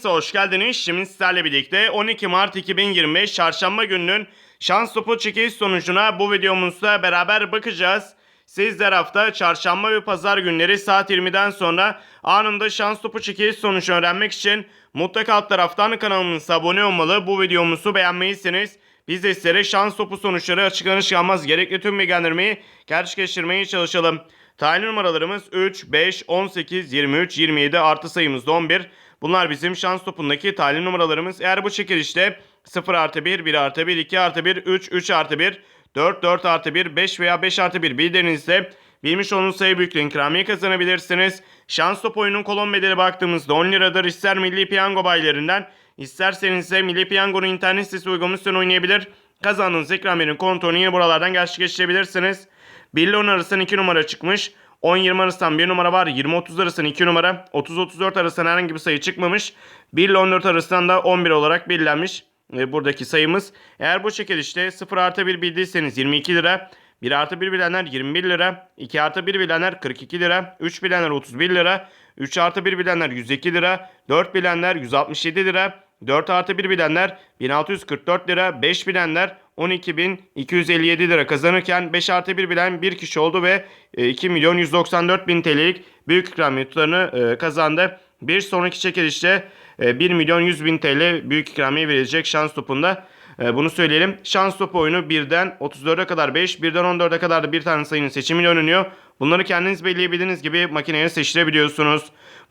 kanalımıza hoş geldiniz. Şimdi sizlerle birlikte 12 Mart 2025 Çarşamba gününün şans topu çekiliş sonucuna bu videomuzda beraber bakacağız. Sizler hafta çarşamba ve pazar günleri saat 20'den sonra anında şans topu çekiliş sonucunu öğrenmek için mutlaka alt taraftan kanalımıza abone olmalı. Bu videomuzu beğenmelisiniz. Biz de şans topu sonuçları açıklanır çıkmaz gerekli tüm bilgilendirmeyi gerçekleştirmeye çalışalım. Tayin numaralarımız 3, 5, 18, 23, 27 artı sayımız da 11. Bunlar bizim şans topundaki tayin numaralarımız. Eğer bu çekilişte 0 artı 1, 1 artı 1, 2 artı 1, 3, 3 artı 1, 4, 4 artı 1, 5 veya 5 artı 1 bildiğinizde bilmiş olduğunuz sayı büyüklüğü ikramiye kazanabilirsiniz. Şans top oyunun kolon bedeli baktığımızda 10 liradır. İster Milli Piyango bayilerinden isterseniz de Milli Piyango'nun internet sitesi uygulamasından oynayabilir. Kazandığınız ikramiyenin kontrolünü yine buralardan gerçekleştirebilirsiniz. 1 ile 10 arasından 2 numara çıkmış. 10-20 arasından 1 numara var. 20-30 arasından 2 numara. 30-34 arasından herhangi bir sayı çıkmamış. 1 ile 14 arasından da 11 olarak belirlenmiş. E, buradaki sayımız. Eğer bu çekilişte 0 artı 1 bildiyseniz 22 lira. 1 artı 1 bilenler 21 lira. 2 artı 1 bilenler 42 lira. 3 bilenler 31 lira. 3 artı 1 bilenler 102 lira. 4 bilenler 167 lira. 4 artı 1 bilenler 1644 lira. 5 bilenler 12.257 lira kazanırken 5 artı 1 bilen bir kişi oldu ve e, 2 milyon 194 bin TL'lik büyük ikramiye tutarını e, kazandı. Bir sonraki çekilişte e, 1 milyon 100 bin TL büyük ikramiye verilecek şans topunda. E, Bunu söyleyelim. Şans topu oyunu 1'den 34'e kadar 5, 1'den 14'e kadar da bir tane sayının seçimiyle oynanıyor. Bunları kendiniz belirleyebildiğiniz gibi makineye seçtirebiliyorsunuz.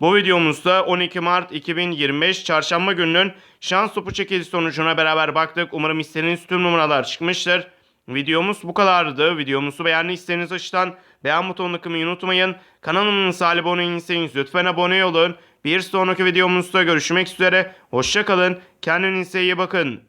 Bu videomuzda 12 Mart 2025 Çarşamba gününün şans topu çekilişi sonucuna beraber baktık. Umarım istediğiniz tüm numaralar çıkmıştır. Videomuz bu kadardı. Videomuzu beğendiyseniz aşağıdan beğen butonuna kılmayı unutmayın. Kanalımıza abone değilseniz lütfen abone olun. Bir sonraki videomuzda görüşmek üzere. Hoşçakalın. Kendinize iyi bakın.